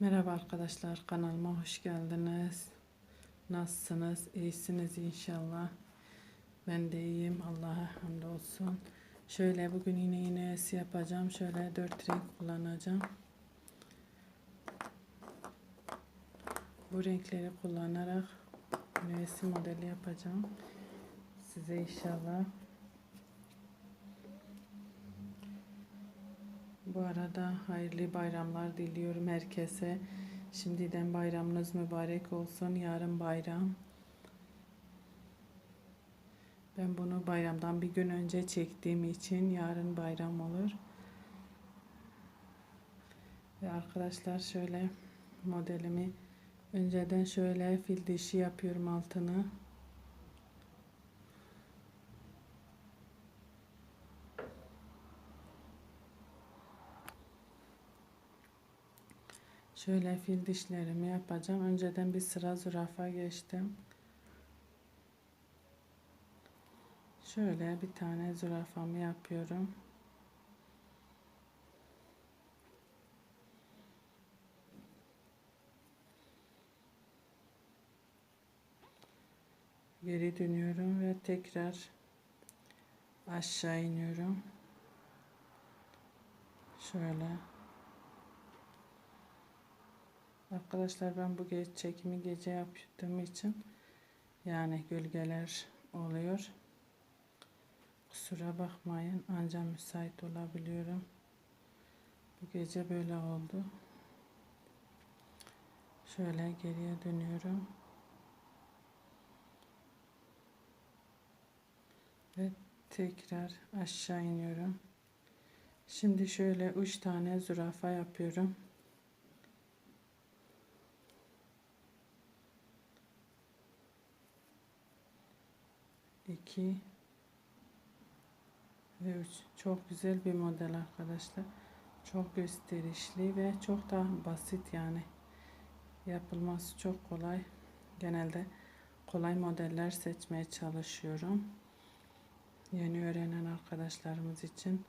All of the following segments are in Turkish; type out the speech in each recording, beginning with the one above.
Merhaba arkadaşlar kanalıma hoş geldiniz. Nasılsınız? İyisiniz inşallah. Ben de iyiyim. Allah'a hamdolsun. Şöyle bugün yine iğnesi yapacağım. Şöyle dört renk kullanacağım. Bu renkleri kullanarak iğnesi modeli yapacağım. Size inşallah. Bu arada hayırlı bayramlar diliyorum herkese. Şimdiden bayramınız mübarek olsun. Yarın bayram. Ben bunu bayramdan bir gün önce çektiğim için yarın bayram olur. Ve arkadaşlar şöyle modelimi önceden şöyle fil dişi yapıyorum altını. Şöyle fil dişlerimi yapacağım. Önceden bir sıra zürafa geçtim. Şöyle bir tane zürafamı yapıyorum. Geri dönüyorum ve tekrar aşağı iniyorum. Şöyle. Arkadaşlar ben bu ge çekimi gece yaptığım için yani gölgeler oluyor. Kusura bakmayın ancak müsait olabiliyorum. Bu gece böyle oldu. Şöyle geriye dönüyorum. Ve tekrar aşağı iniyorum. Şimdi şöyle üç tane zürafa yapıyorum. 2 ve 3 çok güzel bir model arkadaşlar. Çok gösterişli ve çok da basit yani. Yapılması çok kolay. Genelde kolay modeller seçmeye çalışıyorum. Yeni öğrenen arkadaşlarımız için.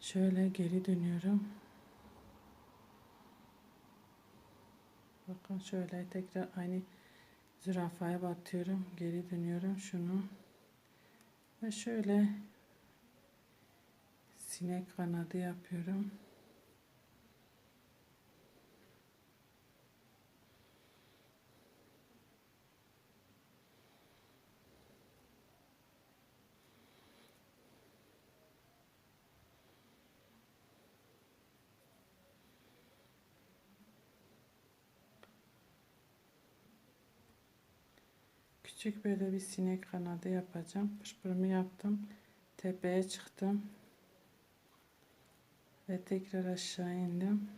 Şöyle geri dönüyorum. Bakın şöyle tekrar aynı zürafaya batıyorum. Geri dönüyorum şunu ve şöyle sinek kanadı yapıyorum. Küçük böyle bir sinek kanadı yapacağım. Pışpırımı yaptım. Tepeye çıktım. Ve tekrar aşağı indim.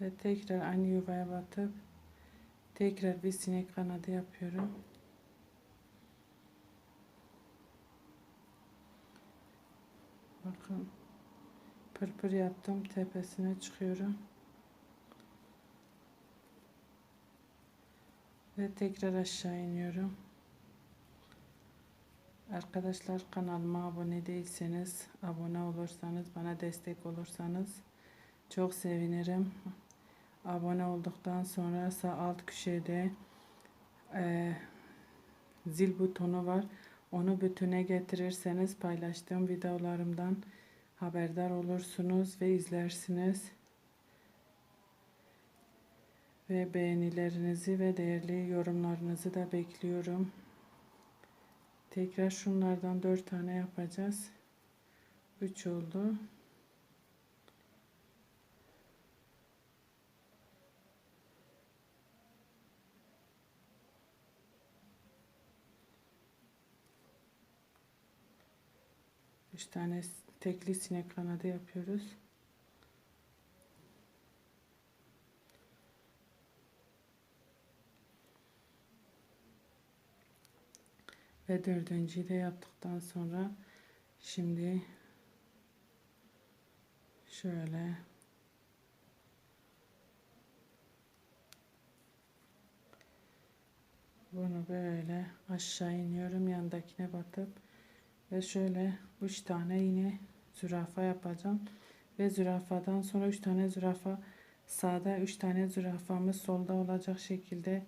Ve tekrar aynı yuvaya batıp tekrar bir sinek kanadı yapıyorum. Bakın pırpır yaptım tepesine çıkıyorum. Ve tekrar aşağı iniyorum. Arkadaşlar kanalıma abone değilseniz abone olursanız bana destek olursanız çok sevinirim. Abone olduktan sonra sağ alt köşede e, zil butonu var. Onu bütüne getirirseniz paylaştığım videolarımdan haberdar olursunuz ve izlersiniz. Ve beğenilerinizi ve değerli yorumlarınızı da bekliyorum. Tekrar şunlardan 4 tane yapacağız. 3 oldu. Üç tane tekli sinek kanadı yapıyoruz. Ve dördüncüyü de yaptıktan sonra şimdi şöyle Bunu böyle aşağı iniyorum yandakine batıp ve şöyle 3 tane yine zürafa yapacağım ve zürafadan sonra 3 tane zürafa sağda 3 tane zürafamız solda olacak şekilde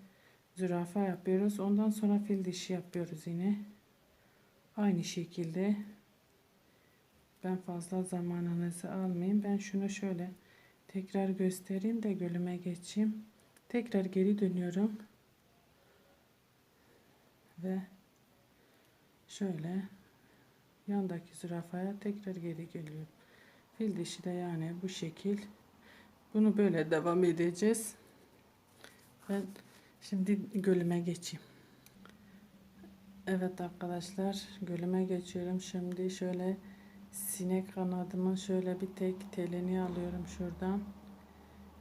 zürafa yapıyoruz. Ondan sonra fil dişi yapıyoruz yine. Aynı şekilde ben fazla zamanınızı almayayım. Ben şunu şöyle tekrar göstereyim de gölüme geçeyim. Tekrar geri dönüyorum. Ve şöyle yandaki zürafaya tekrar geri geliyorum. Fil dişi de yani bu şekil. Bunu böyle devam edeceğiz. Ben şimdi gölüme geçeyim. Evet arkadaşlar gölüme geçiyorum. Şimdi şöyle sinek kanadımın şöyle bir tek telini alıyorum şuradan.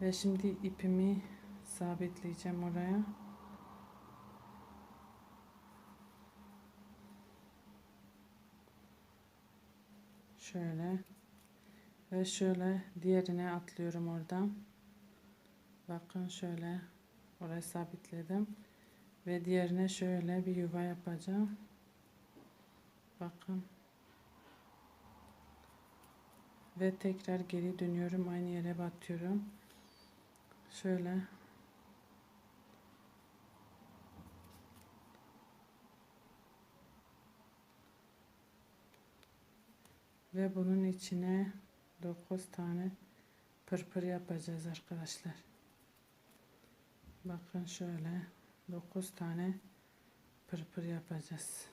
Ve şimdi ipimi sabitleyeceğim oraya. Şöyle ve şöyle diğerine atlıyorum oradan. Bakın şöyle oraya sabitledim. Ve diğerine şöyle bir yuva yapacağım. Bakın. Ve tekrar geri dönüyorum. Aynı yere batıyorum. Şöyle. Ve bunun içine 9 tane pırpır yapacağız arkadaşlar. Bakın şöyle 9 tane pırpır yapacağız.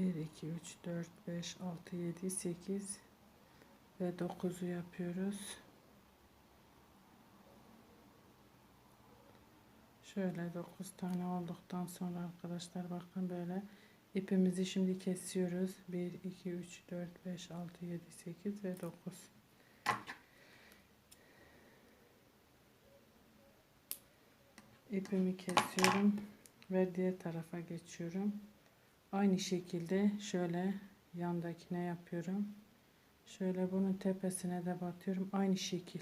Bir, iki, üç, dört, beş, altı, yedi, sekiz ve dokuzu yapıyoruz. Şöyle 9 tane olduktan sonra arkadaşlar bakın böyle ipimizi şimdi kesiyoruz. 1, 2, 3, 4, 5, 6, 7, 8 ve 9. İpimi kesiyorum ve diğer tarafa geçiyorum. Aynı şekilde şöyle yandakine yapıyorum. Şöyle bunun tepesine de batıyorum. Aynı şekil.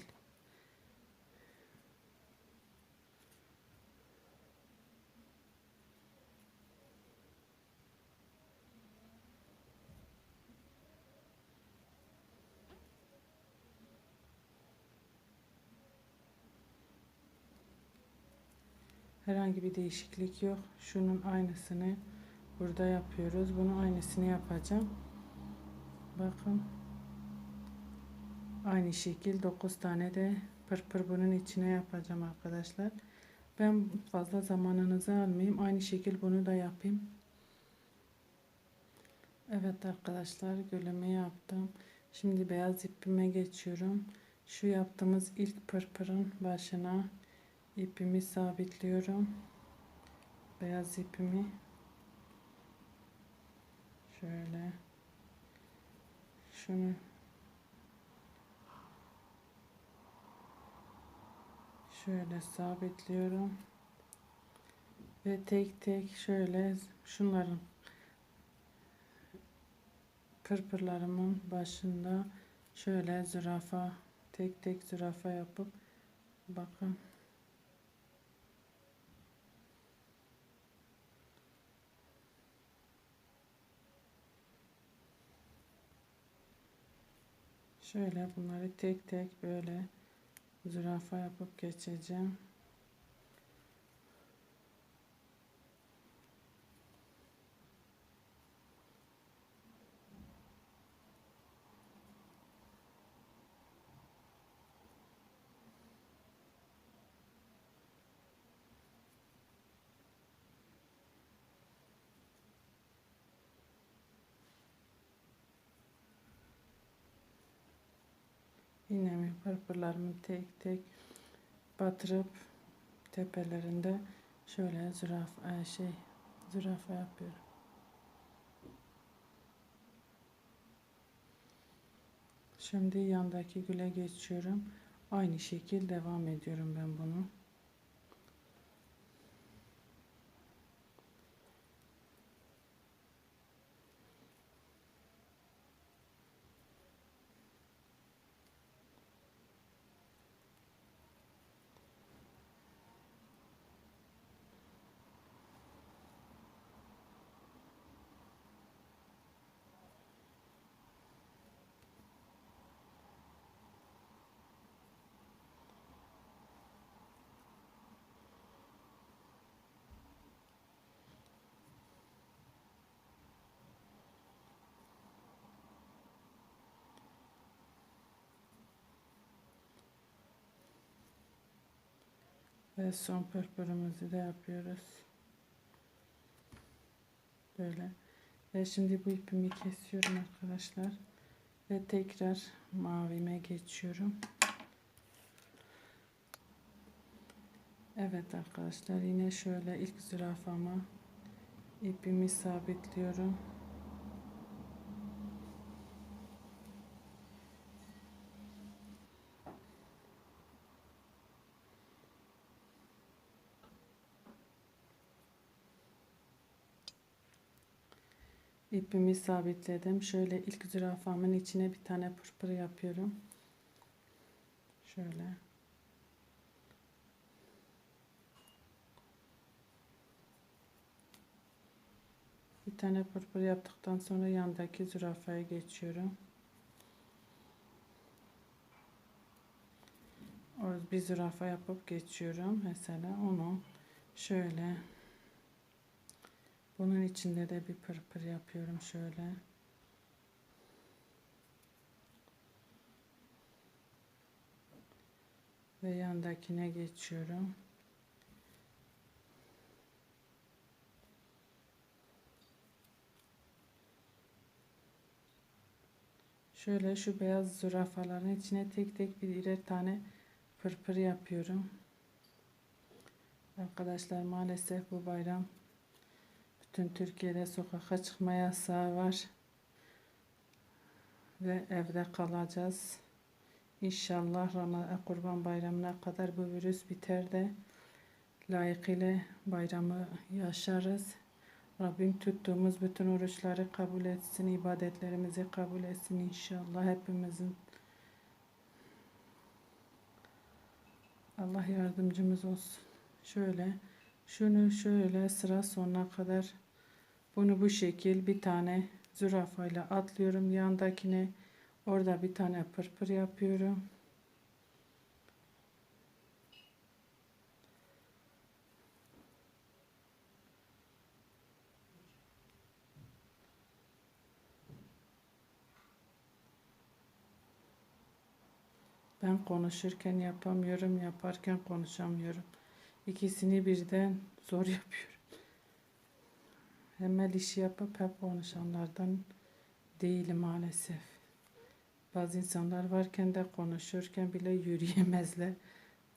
Herhangi bir değişiklik yok. Şunun aynısını burada yapıyoruz. Bunun aynısını yapacağım. Bakın. Aynı şekil 9 tane de pırpır bunun içine yapacağım arkadaşlar. Ben fazla zamanınızı almayayım. Aynı şekil bunu da yapayım. Evet arkadaşlar gölümü yaptım. Şimdi beyaz ipime geçiyorum. Şu yaptığımız ilk pırpırın başına ipimi sabitliyorum. Beyaz ipimi şöyle. Şunu. Şöyle sabitliyorum. Ve tek tek şöyle şunların pırpırlarımın başında şöyle zürafa tek tek zürafa yapıp bakın Şöyle bunları tek tek böyle zürafa yapıp geçeceğim. İğnemi pırpırlarımı tek tek batırıp tepelerinde şöyle zürafa e, şey zürafa yapıyorum. Şimdi yandaki güle geçiyorum. Aynı şekil devam ediyorum ben bunu. Ve son pırpırımızı da yapıyoruz. Böyle. Ve şimdi bu ipimi kesiyorum arkadaşlar. Ve tekrar mavime geçiyorum. Evet arkadaşlar yine şöyle ilk zürafama ipimi sabitliyorum. İpimi sabitledim. Şöyle ilk zürafamın içine bir tane pırpır yapıyorum. Şöyle. Bir tane pırpır yaptıktan sonra yandaki zürafaya geçiyorum. Bir zürafa yapıp geçiyorum. Mesela onu şöyle bunun içinde de bir pırpır yapıyorum şöyle. Ve yandakine geçiyorum. Şöyle şu beyaz zürafaların içine tek tek birer tane pırpır yapıyorum. Arkadaşlar maalesef bu bayram bütün Türkiye'de sokağa çıkma yasağı var. Ve evde kalacağız. İnşallah Ramazan Kurban Bayramı'na kadar bu virüs biter de layıkıyla bayramı yaşarız. Rabbim tuttuğumuz bütün oruçları kabul etsin, ibadetlerimizi kabul etsin inşallah hepimizin. Allah yardımcımız olsun. Şöyle şunu şöyle sıra sonuna kadar bunu bu şekil bir tane zürafayla atlıyorum yandakine. Orada bir tane pırpır yapıyorum. Ben konuşurken yapamıyorum, yaparken konuşamıyorum. İkisini birden zor yapıyorum. Hemen işi yapıp hep konuşanlardan değilim maalesef. Bazı insanlar varken de konuşurken bile yürüyemezler.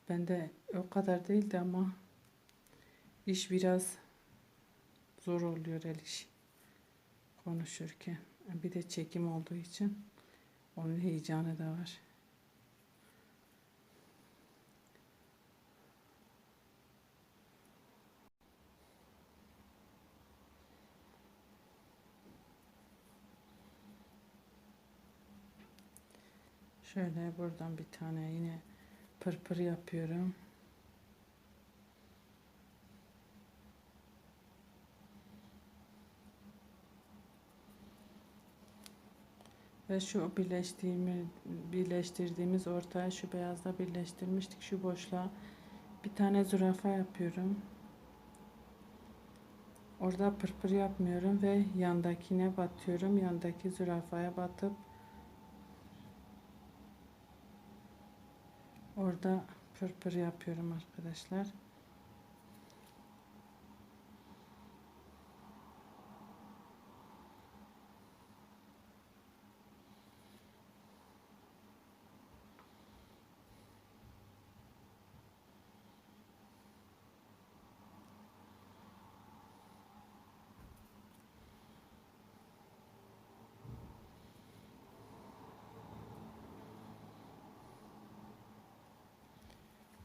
Ben de o kadar değildi ama iş biraz zor oluyor el işi konuşurken. Bir de çekim olduğu için onun heyecanı da var. Şöyle buradan bir tane yine pırpır yapıyorum. Ve şu birleştirdiğimiz ortaya şu beyazla birleştirmiştik. Şu boşluğa bir tane zürafa yapıyorum. Orada pırpır yapmıyorum ve yandakine batıyorum. Yandaki zürafaya batıp orada pırpır yapıyorum arkadaşlar.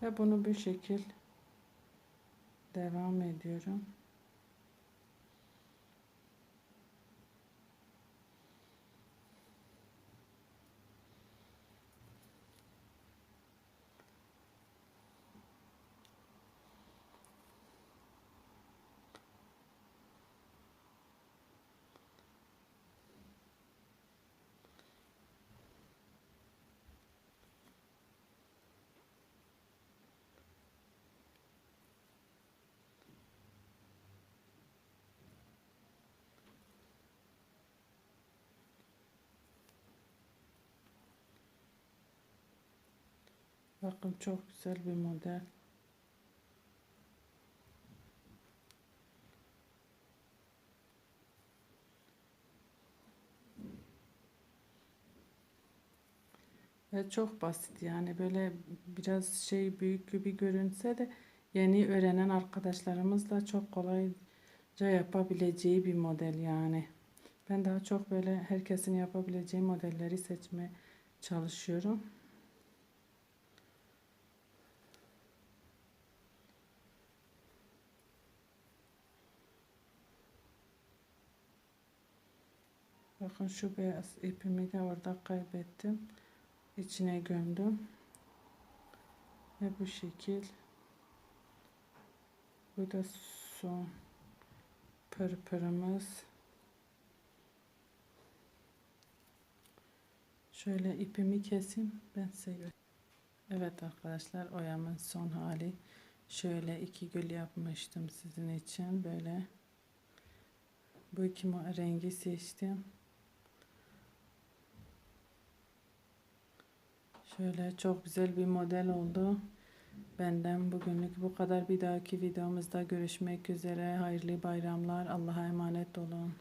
Ve bunu bu şekil devam ediyorum. Bakın çok güzel bir model. Ve çok basit yani böyle biraz şey büyük gibi görünse de yeni öğrenen arkadaşlarımızla çok kolayca yapabileceği bir model yani. Ben daha çok böyle herkesin yapabileceği modelleri seçmeye çalışıyorum. Bakın şu beyaz ipimi de orada kaybettim. İçine gömdüm. Ve bu şekil. Bu da son pırpırımız. Şöyle ipimi keseyim. Ben size Evet arkadaşlar oyamın son hali. Şöyle iki gül yapmıştım sizin için. Böyle bu iki rengi seçtim. Şöyle çok güzel bir model oldu. Benden bugünlük bu kadar. Bir dahaki videomuzda görüşmek üzere. Hayırlı bayramlar. Allah'a emanet olun.